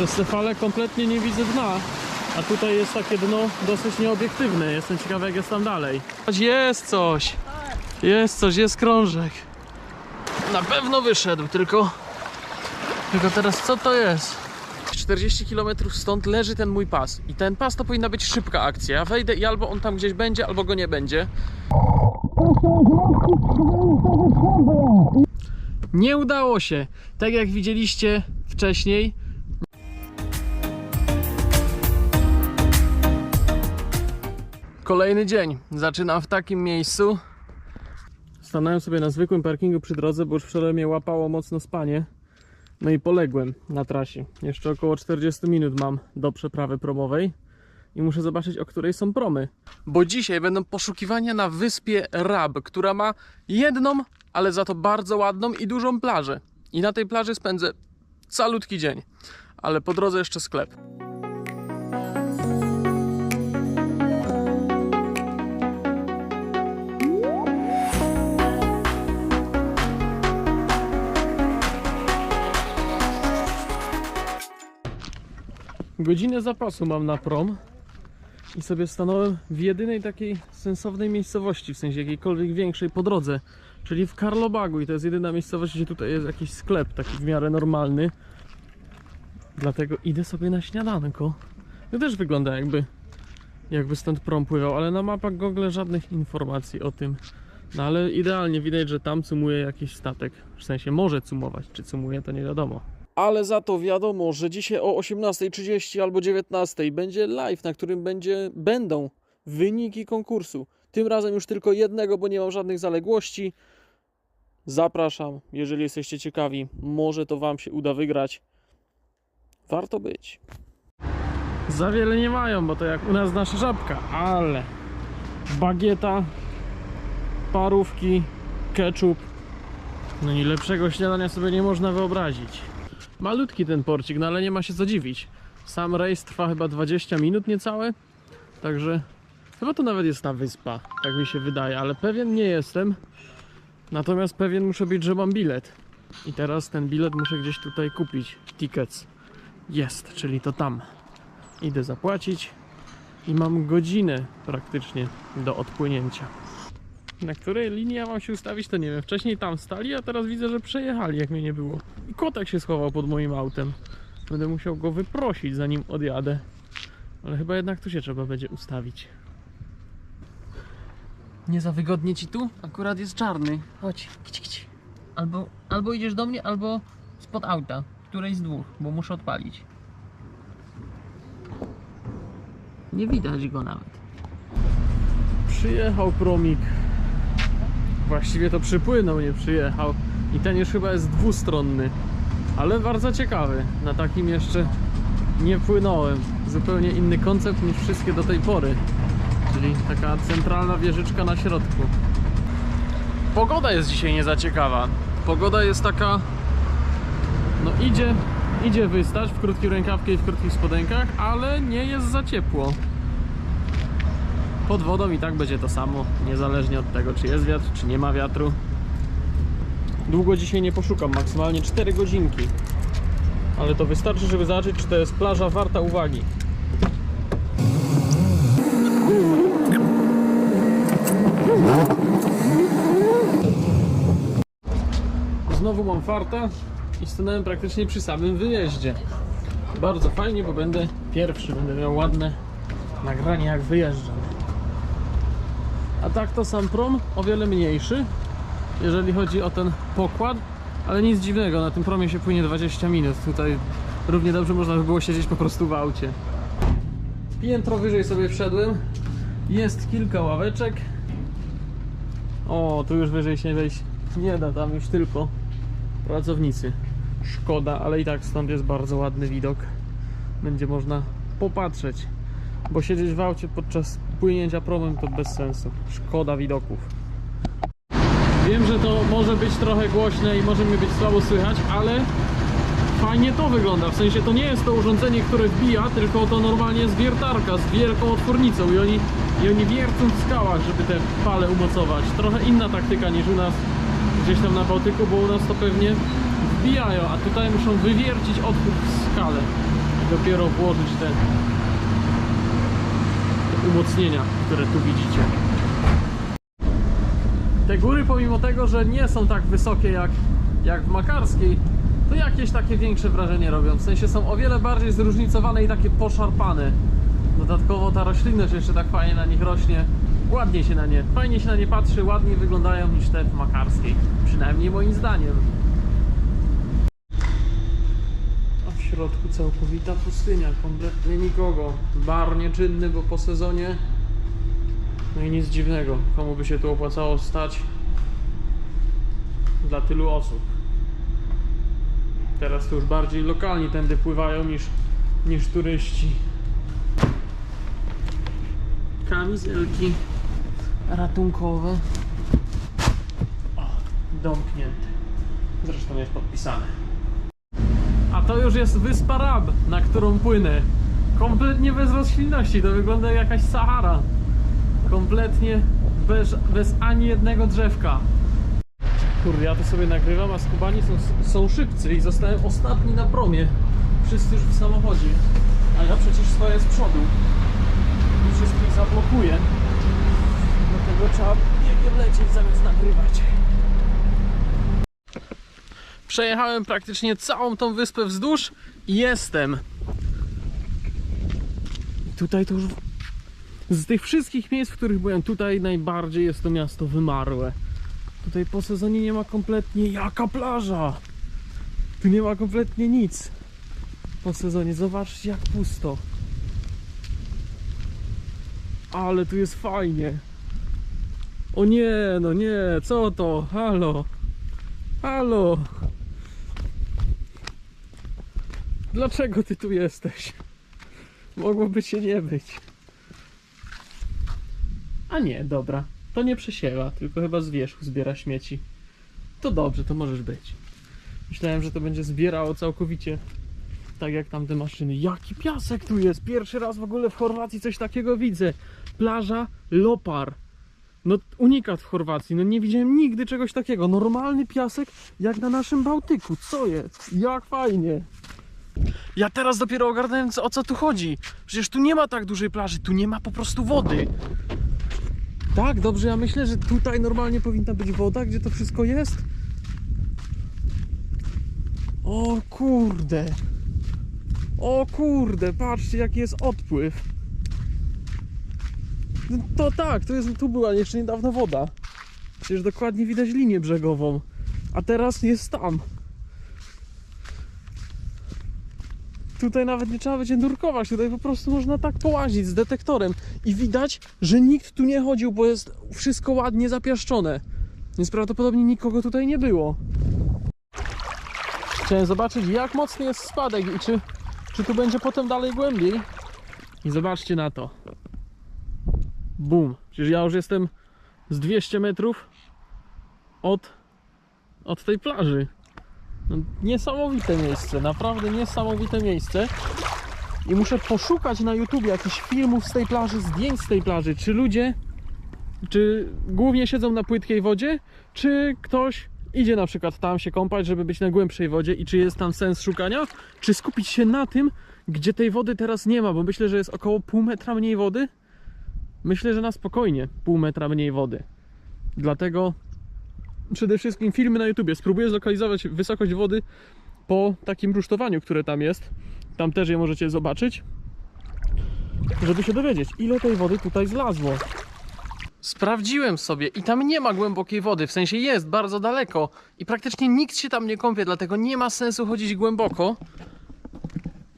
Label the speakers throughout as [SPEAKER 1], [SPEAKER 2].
[SPEAKER 1] Przez te fale kompletnie nie widzę dna. A tutaj jest takie dno dosyć nieobiektywne. Jestem ciekawy jak jest tam dalej. Jest coś. Jest coś, jest krążek. Na pewno wyszedł, tylko... Tylko teraz co to jest? 40 km stąd leży ten mój pas. I ten pas to powinna być szybka akcja. Ja wejdę i albo on tam gdzieś będzie, albo go nie będzie. Nie udało się. Tak jak widzieliście wcześniej. Kolejny dzień. Zaczynam w takim miejscu. Stanąłem sobie na zwykłym parkingu przy drodze, bo już wczoraj mnie łapało mocno spanie. No i poległem na trasie. Jeszcze około 40 minut mam do przeprawy promowej. I muszę zobaczyć, o której są promy. Bo dzisiaj będą poszukiwania na wyspie Rab, która ma jedną, ale za to bardzo ładną i dużą plażę. I na tej plaży spędzę calutki dzień. Ale po drodze jeszcze sklep. Godzinę zapasu mam na prom i sobie stanąłem w jedynej takiej sensownej miejscowości, w sensie jakiejkolwiek większej po drodze, czyli w Karlobagu i to jest jedyna miejscowość, gdzie tutaj jest jakiś sklep taki w miarę normalny. Dlatego idę sobie na śniadanko. To też wygląda jakby jakby stąd prom pływał, ale na mapach Google żadnych informacji o tym. No ale idealnie widać, że tam cumuje jakiś statek. W sensie może cumować, czy cumuje to nie wiadomo. Ale za to wiadomo, że dzisiaj o 18.30 albo 19.00 będzie live, na którym będzie, będą wyniki konkursu. Tym razem już tylko jednego, bo nie mam żadnych zaległości. Zapraszam, jeżeli jesteście ciekawi, może to Wam się uda wygrać. Warto być. Za wiele nie mają, bo to jak u nas nasza żabka, ale bagieta, parówki, ketchup. No i lepszego śniadania sobie nie można wyobrazić. Malutki ten porcik, no ale nie ma się co dziwić. Sam rejs trwa chyba 20 minut niecałe, także chyba to nawet jest ta wyspa, tak mi się wydaje, ale pewien nie jestem. Natomiast pewien muszę być, że mam bilet. I teraz ten bilet muszę gdzieś tutaj kupić. Tickets. Jest, czyli to tam. Idę zapłacić i mam godzinę praktycznie do odpłynięcia. Na której linii ja mam się ustawić, to nie wiem. Wcześniej tam stali, a teraz widzę, że przejechali, jak mnie nie było. I kotek się schował pod moim autem. Będę musiał go wyprosić, zanim odjadę. Ale chyba jednak tu się trzeba będzie ustawić. Nie za wygodnie ci tu? Akurat jest czarny. Chodź, kić, kić. Albo, albo idziesz do mnie, albo spod auta. Której z dwóch, bo muszę odpalić. Nie widać go nawet. Przyjechał promik. Właściwie to przypłynął, nie przyjechał. I ten już chyba jest dwustronny. Ale bardzo ciekawy. Na takim jeszcze nie płynąłem. Zupełnie inny koncept niż wszystkie do tej pory. Czyli taka centralna wieżyczka na środku. Pogoda jest dzisiaj nie za ciekawa. Pogoda jest taka. No idzie, idzie wystać w krótkiej rękawkę i w krótkich spodenkach, ale nie jest za ciepło. Pod wodą i tak będzie to samo, niezależnie od tego, czy jest wiatr, czy nie ma wiatru. Długo dzisiaj nie poszukam, maksymalnie 4 godzinki. Ale to wystarczy, żeby zobaczyć, czy to jest plaża warta uwagi. Znowu mam farta i stanąłem praktycznie przy samym wyjeździe. Bardzo fajnie, bo będę pierwszy, będę miał ładne nagranie jak wyjeżdżam. A tak to sam prom o wiele mniejszy, jeżeli chodzi o ten pokład, ale nic dziwnego, na tym promie się płynie 20 minut. Tutaj równie dobrze można by było siedzieć po prostu w aucie. Piętro wyżej sobie wszedłem. Jest kilka ławeczek. O, tu już wyżej się wejść nie da, tam już tylko pracownicy. Szkoda, ale i tak stąd jest bardzo ładny widok. Będzie można popatrzeć bo siedzieć w aucie podczas płynięcia promem to bez sensu. Szkoda widoków. Wiem, że to może być trochę głośne i może mi być słabo słychać, ale fajnie to wygląda. W sensie to nie jest to urządzenie, które wbija, tylko to normalnie jest wiertarka z wielką otwornicą i oni, i oni wiercą w skałach, żeby te pale umocować. Trochę inna taktyka niż u nas gdzieś tam na Bałtyku, bo u nas to pewnie wbijają, a tutaj muszą wywiercić otwór w skale. i dopiero włożyć te, te umocnienia, które tu widzicie. Te góry pomimo tego, że nie są tak wysokie jak, jak w Makarskiej, to jakieś takie większe wrażenie robią. W sensie są o wiele bardziej zróżnicowane i takie poszarpane. Dodatkowo ta roślinność jeszcze tak fajnie na nich rośnie. Ładnie się na nie, fajnie się na nie patrzy, ładniej wyglądają niż te w Makarskiej. Przynajmniej moim zdaniem. A w środku całkowita pustynia, kompletnie nikogo. Bar nieczynny, bo po sezonie. No i nic dziwnego, komu by się tu opłacało stać dla tylu osób. Teraz to już bardziej lokalni tędy pływają niż, niż turyści. Kamizelki ratunkowe. O, domknięte. Zresztą jest podpisane. A to już jest wyspa Rab, na którą płynę. Kompletnie bez roślinności, to wygląda jak jakaś Sahara. Kompletnie bez, bez ani jednego drzewka. Kurde, ja to sobie nagrywam, a skubani są, są szybcy i zostałem ostatni na promie. Wszyscy już w samochodzie, a ja przecież stoję z przodu i wszystkich zablokuję. Dlatego trzeba biegiem lecieć zamiast nagrywać. Przejechałem praktycznie całą tą wyspę wzdłuż i jestem. Tutaj to już z tych wszystkich miejsc, w których byłem, tutaj najbardziej jest to miasto wymarłe. Tutaj po sezonie nie ma kompletnie jaka plaża. Tu nie ma kompletnie nic. Po sezonie zobaczcie jak pusto. Ale tu jest fajnie. O nie, no nie, co to? Halo. Halo. Dlaczego ty tu jesteś? Mogłoby cię nie być. A nie, dobra. To nie przesiewa, tylko chyba z wierzchu zbiera śmieci. To dobrze, to możesz być. Myślałem, że to będzie zbierało całkowicie tak jak tamte maszyny. Jaki piasek tu jest! Pierwszy raz w ogóle w Chorwacji coś takiego widzę. Plaża Lopar. No unikat w Chorwacji. No nie widziałem nigdy czegoś takiego. Normalny piasek jak na naszym Bałtyku. Co jest? Jak fajnie. Ja teraz dopiero ogarnąłem o co tu chodzi. Przecież tu nie ma tak dużej plaży, tu nie ma po prostu wody. Tak, dobrze, ja myślę, że tutaj normalnie powinna być woda, gdzie to wszystko jest. O kurde. O kurde, patrzcie jaki jest odpływ. No To tak, to jest, tu była jeszcze niedawno woda. Przecież dokładnie widać linię brzegową. A teraz jest tam. Tutaj nawet nie trzeba będzie nurkować, tutaj po prostu można tak połazić z detektorem i widać, że nikt tu nie chodził, bo jest wszystko ładnie zapiaszczone. Więc prawdopodobnie nikogo tutaj nie było. Chciałem zobaczyć jak mocny jest spadek i czy, czy tu będzie potem dalej głębiej. I zobaczcie na to. Bum. Przecież ja już jestem z 200 metrów od, od tej plaży. No, niesamowite miejsce, naprawdę niesamowite miejsce. I muszę poszukać na YouTube jakichś filmów z tej plaży, zdjęć z tej plaży. Czy ludzie, czy głównie siedzą na płytkiej wodzie, czy ktoś idzie na przykład tam się kąpać, żeby być na głębszej wodzie i czy jest tam sens szukania, czy skupić się na tym, gdzie tej wody teraz nie ma, bo myślę, że jest około pół metra mniej wody. Myślę, że na spokojnie pół metra mniej wody. Dlatego przede wszystkim filmy na YouTubie. Spróbuję zlokalizować wysokość wody po takim rusztowaniu, które tam jest. Tam też je możecie zobaczyć, żeby się dowiedzieć, ile tej wody tutaj zlazło. Sprawdziłem sobie i tam nie ma głębokiej wody, w sensie jest bardzo daleko i praktycznie nikt się tam nie kąpie, dlatego nie ma sensu chodzić głęboko.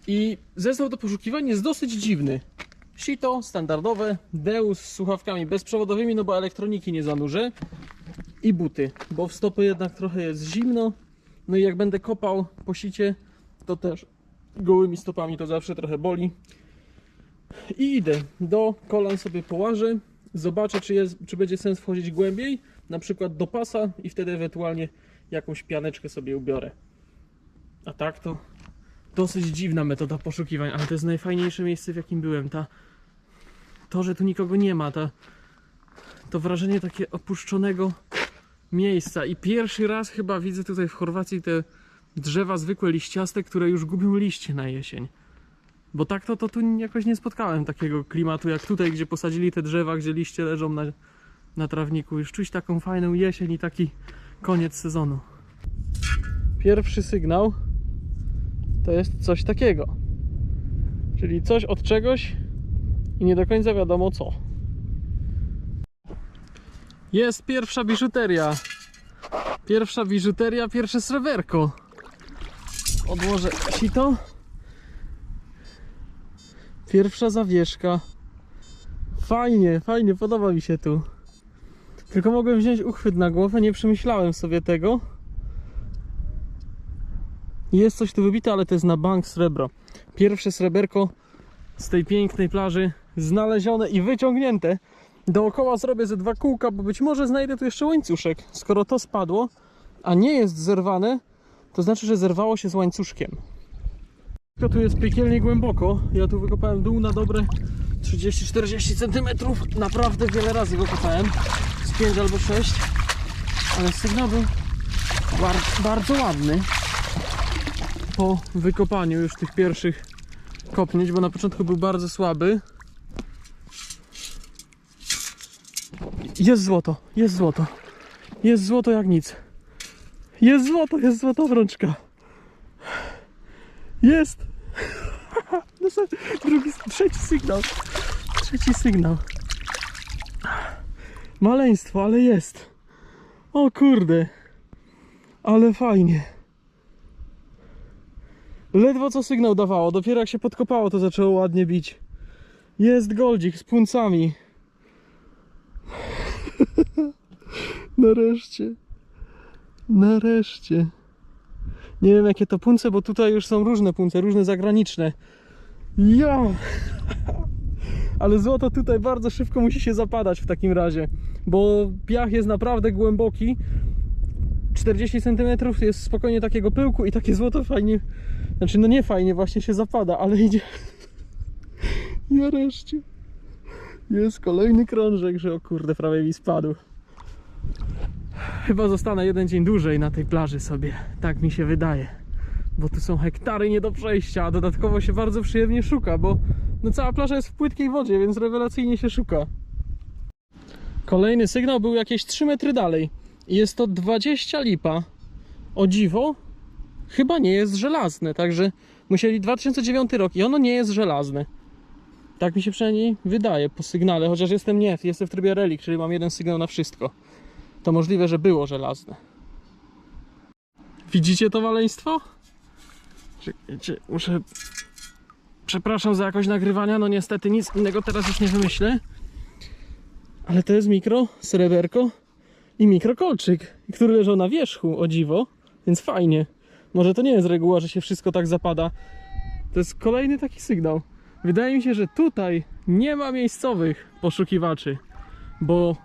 [SPEAKER 1] I zestaw do poszukiwań jest dosyć dziwny. Sito standardowe, Deus z słuchawkami bezprzewodowymi, no bo elektroniki nie zanurzę i buty, bo w stopy jednak trochę jest zimno. No i jak będę kopał po sicie, to też gołymi stopami to zawsze trochę boli. I idę do kolan sobie połażę, zobaczę czy, jest, czy będzie sens wchodzić głębiej, na przykład do pasa i wtedy ewentualnie jakąś pianeczkę sobie ubiorę. A tak to dosyć dziwna metoda poszukiwań, ale to jest najfajniejsze miejsce w jakim byłem. Ta, to, że tu nikogo nie ma, ta, to wrażenie takie opuszczonego miejsca i pierwszy raz chyba widzę tutaj w Chorwacji te drzewa zwykłe liściaste, które już gubią liście na jesień. Bo tak to, to tu jakoś nie spotkałem takiego klimatu jak tutaj, gdzie posadzili te drzewa, gdzie liście leżą na, na trawniku. Już czuć taką fajną jesień i taki koniec sezonu. Pierwszy sygnał to jest coś takiego. Czyli coś od czegoś i nie do końca wiadomo co. Jest pierwsza biżuteria. Pierwsza biżuteria, pierwsze sreberko. Odłożę sito. Pierwsza zawieszka. Fajnie, fajnie, podoba mi się tu. Tylko mogłem wziąć uchwyt na głowę, nie przemyślałem sobie tego. Jest coś tu wybite, ale to jest na bank srebro. Pierwsze sreberko z tej pięknej plaży znalezione i wyciągnięte. Dookoła zrobię ze dwa kółka, bo być może znajdę tu jeszcze łańcuszek. Skoro to spadło, a nie jest zerwane, to znaczy, że zerwało się z łańcuszkiem. Tu jest piekielnie głęboko. Ja tu wykopałem dół na dobre 30-40 cm. Naprawdę wiele razy go kopałem. Z 5 albo 6. Ale sygnał był bar- bardzo ładny. Po wykopaniu już tych pierwszych kopnięć, bo na początku był bardzo słaby. Jest złoto, jest złoto. Jest złoto jak nic. Jest złoto, jest złota wrączka. Jest. No Drugi, trzeci sygnał. Trzeci sygnał. Maleństwo, ale jest. O kurde. Ale fajnie. Ledwo co sygnał dawało, dopiero jak się podkopało to zaczęło ładnie bić. Jest goldzik z puncami. Nareszcie. Nareszcie. Nie wiem jakie to punce, bo tutaj już są różne punce, różne zagraniczne. Ja! Ale złoto tutaj bardzo szybko musi się zapadać w takim razie, bo piach jest naprawdę głęboki. 40 cm jest spokojnie takiego pyłku i takie złoto fajnie, znaczy no nie fajnie właśnie się zapada, ale idzie. Nareszcie. Jest kolejny krążek, że o kurde prawie mi spadł. Chyba zostanę jeden dzień dłużej na tej plaży sobie. Tak mi się wydaje. Bo tu są hektary nie do przejścia, a dodatkowo się bardzo przyjemnie szuka, bo no cała plaża jest w płytkiej wodzie, więc rewelacyjnie się szuka. Kolejny sygnał był jakieś 3 metry dalej. Jest to 20 lipa. O dziwo, chyba nie jest żelazne, także musieli 2009 rok i ono nie jest żelazne. Tak mi się przynajmniej wydaje po sygnale, chociaż jestem nie, jestem w trybie relik, czyli mam jeden sygnał na wszystko to możliwe, że było żelazne. Widzicie to maleństwo? Czekajcie, muszę... Przepraszam za jakość nagrywania, no niestety nic innego teraz już nie wymyślę. Ale to jest mikro, sreberko i mikrokolczyk, który leżał na wierzchu, o dziwo, więc fajnie. Może to nie jest reguła, że się wszystko tak zapada. To jest kolejny taki sygnał. Wydaje mi się, że tutaj nie ma miejscowych poszukiwaczy, bo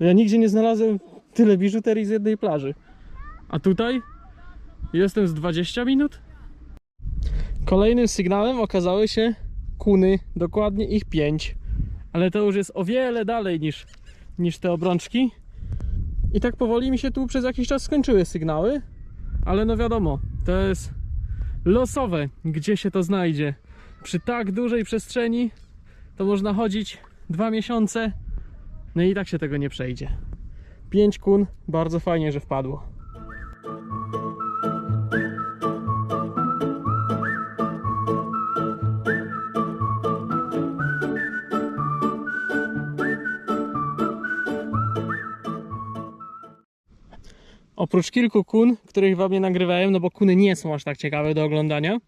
[SPEAKER 1] ja nigdzie nie znalazłem tyle biżuterii z jednej plaży. A tutaj jestem z 20 minut. Kolejnym sygnałem okazały się kuny, dokładnie ich 5. Ale to już jest o wiele dalej niż, niż te obrączki. I tak powoli mi się tu przez jakiś czas skończyły sygnały. Ale no wiadomo, to jest losowe, gdzie się to znajdzie. Przy tak dużej przestrzeni to można chodzić dwa miesiące no i tak się tego nie przejdzie. 5 kun, bardzo fajnie, że wpadło. Oprócz kilku kun, których wam nie nagrywałem, no bo kuny nie są aż tak ciekawe do oglądania,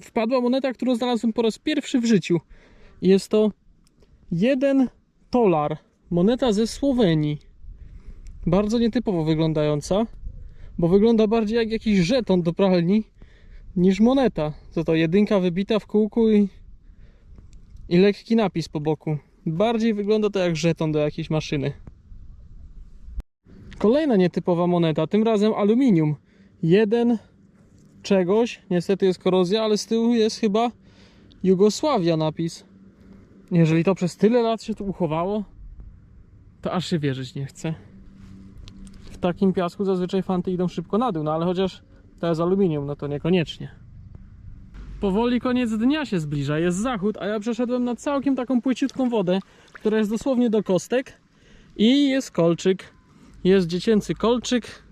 [SPEAKER 1] wpadła moneta, którą znalazłem po raz pierwszy w życiu. Jest to jeden tolar moneta ze Słowenii. Bardzo nietypowo wyglądająca, bo wygląda bardziej jak jakiś żeton do pralni niż moneta. To to jedynka wybita w kółku i, i lekki napis po boku. Bardziej wygląda to jak żeton do jakiejś maszyny. Kolejna nietypowa moneta, tym razem aluminium. Jeden czegoś, niestety jest korozja, ale z tyłu jest chyba Jugosławia napis. Jeżeli to przez tyle lat się tu uchowało, to aż się wierzyć nie chce. W takim piasku zazwyczaj fanty idą szybko na dół, no ale chociaż to jest aluminium, no to niekoniecznie. powoli koniec dnia się zbliża, jest zachód, a ja przeszedłem na całkiem taką płyciutką wodę, która jest dosłownie do kostek i jest kolczyk. Jest dziecięcy kolczyk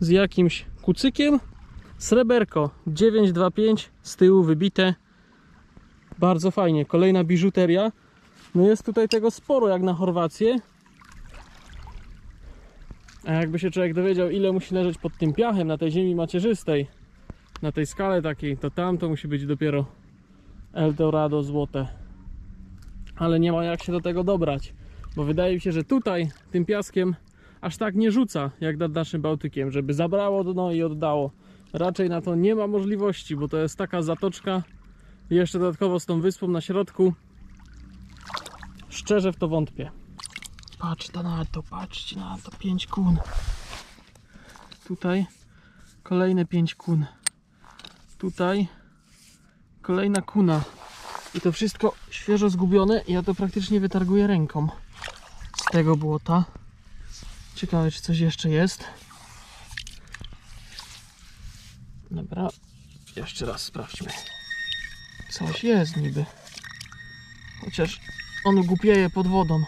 [SPEAKER 1] z jakimś kucykiem. Sreberko 925 z tyłu wybite. Bardzo fajnie. Kolejna biżuteria. No jest tutaj tego sporo jak na Chorwację. A jakby się człowiek dowiedział ile musi leżeć pod tym piachem na tej ziemi macierzystej, na tej skale takiej, to tam to musi być dopiero Eldorado złote. Ale nie ma jak się do tego dobrać, bo wydaje mi się, że tutaj tym piaskiem aż tak nie rzuca jak nad naszym Bałtykiem, żeby zabrało dno i oddało. Raczej na to nie ma możliwości, bo to jest taka zatoczka jeszcze dodatkowo z tą wyspą na środku. Szczerze w to wątpię. Patrz na to, patrzcie na to, 5 kun. Tutaj kolejne 5 kun. Tutaj kolejna kuna. I to wszystko świeżo zgubione. Ja to praktycznie wytarguję ręką z tego błota. Ciekawe, czy coś jeszcze jest. Dobra, jeszcze raz sprawdźmy. Coś jest niby. Chociaż on głupieje pod wodą.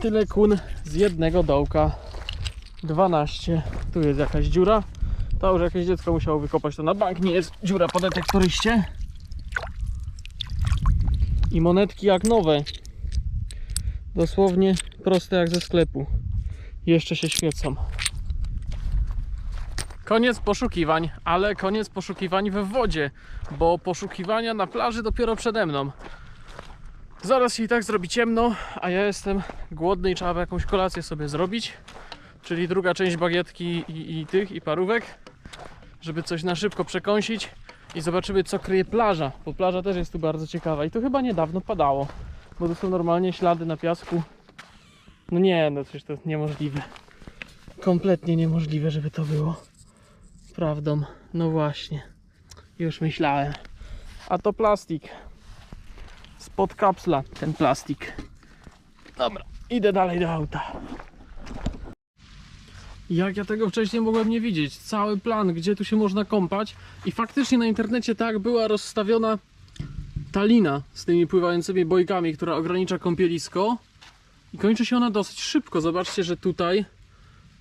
[SPEAKER 1] Tyle kun z jednego dołka. 12. Tu jest jakaś dziura. To już jakieś dziecko musiało wykopać to na bank. Nie jest dziura po detektoryście. I monetki jak nowe. Dosłownie proste jak ze sklepu. Jeszcze się świecą. Koniec poszukiwań, ale koniec poszukiwań we wodzie, bo poszukiwania na plaży dopiero przede mną. Zaraz się i tak zrobi ciemno, a ja jestem głodny i trzeba jakąś kolację sobie zrobić. Czyli druga część bagietki i, i tych, i parówek, żeby coś na szybko przekąsić i zobaczymy co kryje plaża, bo plaża też jest tu bardzo ciekawa i to chyba niedawno padało, bo to są normalnie ślady na piasku. No nie, no przecież to jest niemożliwe. Kompletnie niemożliwe, żeby to było prawdą. No właśnie, już myślałem. A to plastik spod kapsla ten plastik. Dobra, idę dalej do auta. Jak ja tego wcześniej mogłem nie widzieć? Cały plan, gdzie tu się można kąpać i faktycznie na internecie tak była rozstawiona ta lina z tymi pływającymi bojkami, która ogranicza kąpielisko i kończy się ona dosyć szybko. Zobaczcie, że tutaj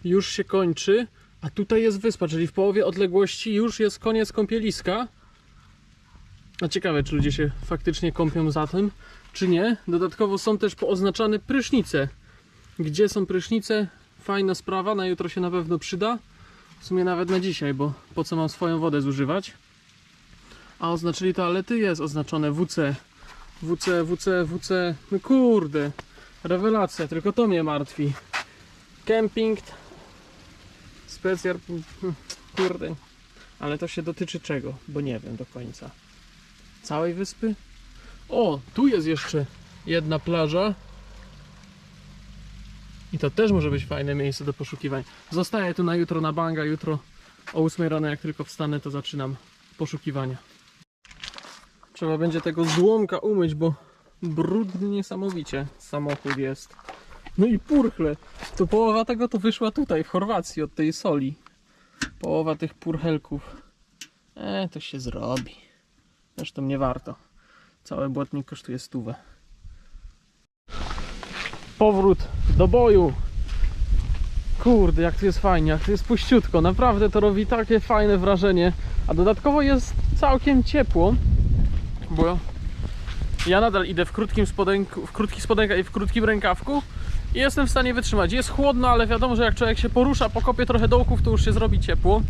[SPEAKER 1] już się kończy, a tutaj jest wyspa, czyli w połowie odległości już jest koniec kąpieliska. A ciekawe, czy ludzie się faktycznie kąpią za tym, czy nie. Dodatkowo są też pooznaczane prysznice. Gdzie są prysznice? Fajna sprawa, na jutro się na pewno przyda. W sumie nawet na dzisiaj, bo po co mam swoją wodę zużywać? A oznaczyli toalety? Jest oznaczone WC. WC, WC, WC. No kurde. Rewelacja, tylko to mnie martwi. Camping. Specjal. Kurde. Ale to się dotyczy czego? Bo nie wiem do końca. Całej wyspy? O, tu jest jeszcze jedna plaża. I to też może być fajne miejsce do poszukiwań. Zostaję tu na jutro na banga. Jutro o 8 rano, jak tylko wstanę, to zaczynam poszukiwania. Trzeba będzie tego złomka umyć, bo brudny niesamowicie samochód jest. No i purchle. To połowa tego to wyszła tutaj, w Chorwacji, od tej soli. Połowa tych purchelków. E, to się zrobi. Zresztą nie warto. Cały błotnik kosztuje stówę. Powrót do boju. Kurde, jak tu jest fajnie, jak tu jest puściutko. Naprawdę to robi takie fajne wrażenie. A dodatkowo jest całkiem ciepło, bo ja nadal idę w krótkim spodenku, w krótkich spodenkach i w krótkim rękawku jestem w stanie wytrzymać. Jest chłodno, ale wiadomo, że jak człowiek się porusza, pokopie trochę dołków, to już się zrobi ciepło.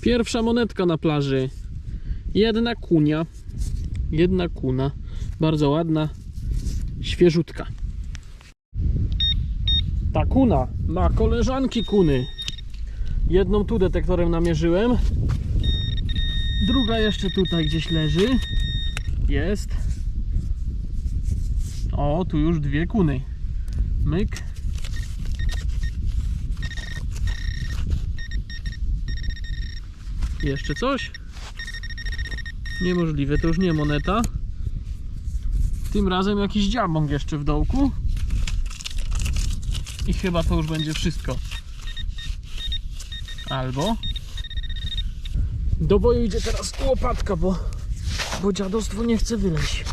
[SPEAKER 1] Pierwsza monetka na plaży. Jedna kunia. Jedna kuna. Bardzo ładna. Świeżutka. Ta kuna ma koleżanki kuny. Jedną tu detektorem namierzyłem. Druga jeszcze tutaj gdzieś leży. Jest. O, tu już dwie kuny. Myk. Jeszcze coś? Niemożliwe, to już nie moneta. Tym razem jakiś dziabąg jeszcze w dołku. I chyba to już będzie wszystko. Albo Do boju idzie teraz łopatka, bo, bo dziadostwo nie chce wyleźć.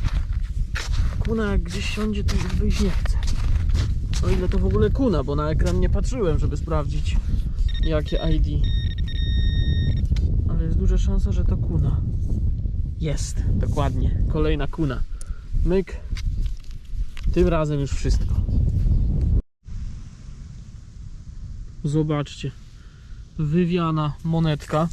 [SPEAKER 1] Kuna jak gdzieś siądzie, to już wyjść nie chce. O ile to w ogóle kuna, bo na ekran nie patrzyłem, żeby sprawdzić jakie ID. Ale jest duża szansa, że to kuna. Jest, dokładnie. Kolejna kuna. Myk. Tym razem już wszystko. Zobaczcie. Wywiana monetka.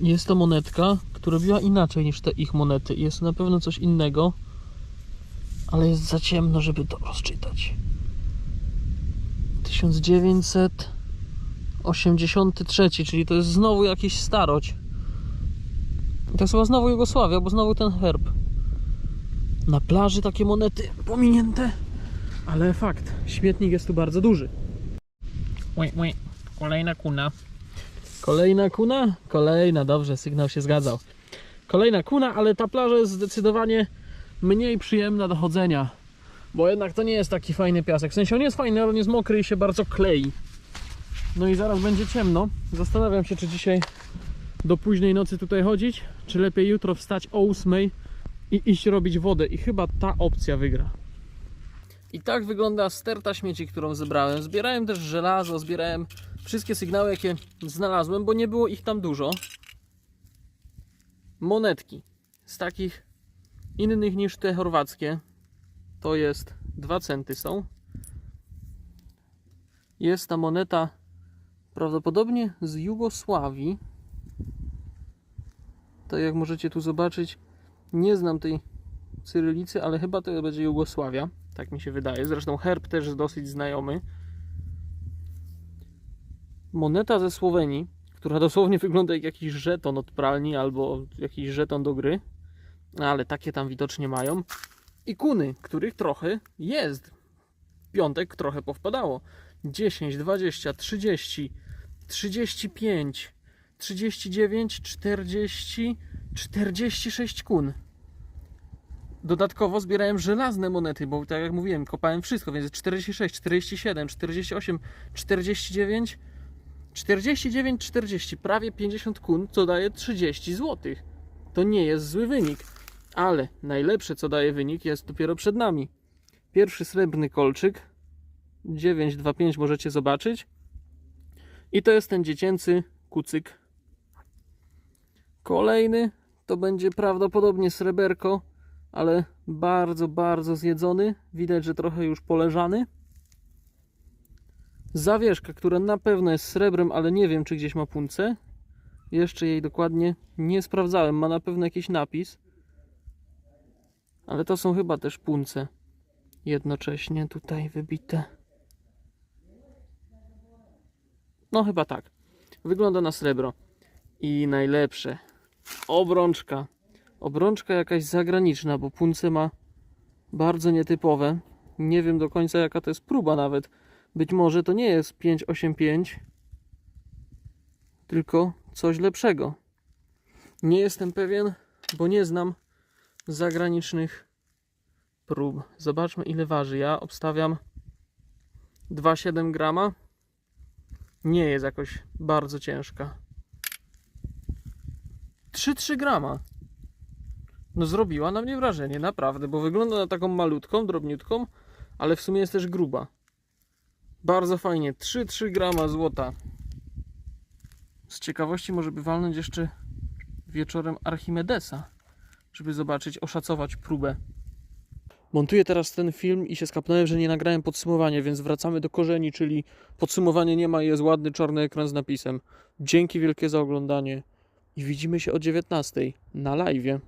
[SPEAKER 1] Jest to monetka, która robiła inaczej niż te ich monety. Jest na pewno coś innego, ale jest za ciemno, żeby to rozczytać. 1983, czyli to jest znowu jakiś staroć. To jest chyba znowu Jugosławia, bo znowu ten herb. Na plaży takie monety pominięte, ale fakt, śmietnik jest tu bardzo duży. Kolejna kuna. Kolejna kuna? Kolejna, dobrze, sygnał się zgadzał. Kolejna kuna, ale ta plaża jest zdecydowanie mniej przyjemna do chodzenia. Bo jednak to nie jest taki fajny piasek. W sensie on jest fajny, ale on jest mokry i się bardzo klei. No i zaraz będzie ciemno. Zastanawiam się, czy dzisiaj do późnej nocy tutaj chodzić, czy lepiej jutro wstać o 8 i iść robić wodę. I chyba ta opcja wygra. I tak wygląda sterta śmieci, którą zebrałem. Zbierałem też żelazo, zbierałem wszystkie sygnały, jakie znalazłem, bo nie było ich tam dużo. Monetki z takich innych niż te chorwackie. To jest 2 centy są. Jest ta moneta prawdopodobnie z Jugosławii. Tak jak możecie tu zobaczyć, nie znam tej cyrylicy, ale chyba to będzie Jugosławia. Tak mi się wydaje. Zresztą herb też dosyć znajomy. Moneta ze Słowenii, która dosłownie wygląda jak jakiś żeton od pralni albo jakiś żeton do gry. Ale takie tam widocznie mają. I kuny, których trochę jest. Piątek trochę powpadało. 10, 20, 30, 35, 39, 40, 46 kun. Dodatkowo zbierałem żelazne monety, bo tak jak mówiłem, kopałem wszystko, więc 46, 47, 48, 49, 49, 40, prawie 50 kun, co daje 30 zł. To nie jest zły wynik, ale najlepsze co daje wynik jest dopiero przed nami. Pierwszy srebrny kolczyk 925 możecie zobaczyć. I to jest ten dziecięcy kucyk. Kolejny to będzie prawdopodobnie sreberko, ale bardzo, bardzo zjedzony. Widać, że trochę już poleżany. Zawieszka, która na pewno jest srebrem, ale nie wiem, czy gdzieś ma punce. Jeszcze jej dokładnie nie sprawdzałem. Ma na pewno jakiś napis. Ale to są chyba też punce. Jednocześnie tutaj wybite. No chyba tak. Wygląda na srebro. I najlepsze. Obrączka. Obrączka jakaś zagraniczna, bo punce ma bardzo nietypowe. Nie wiem do końca jaka to jest próba nawet. Być może to nie jest 585, tylko coś lepszego. Nie jestem pewien, bo nie znam zagranicznych prób. Zobaczmy ile waży. Ja obstawiam 2,7 grama. Nie jest jakoś bardzo ciężka. 3,3 grama. No zrobiła na mnie wrażenie, naprawdę, bo wygląda na taką malutką, drobniutką, ale w sumie jest też gruba. Bardzo fajnie, 3,3 grama złota. Z ciekawości może by walnąć jeszcze wieczorem Archimedesa, żeby zobaczyć, oszacować próbę. Montuję teraz ten film i się skapnąłem, że nie nagrałem podsumowania, więc wracamy do korzeni, czyli podsumowanie nie ma i jest ładny czarny ekran z napisem. Dzięki wielkie za oglądanie i widzimy się o 19 na live.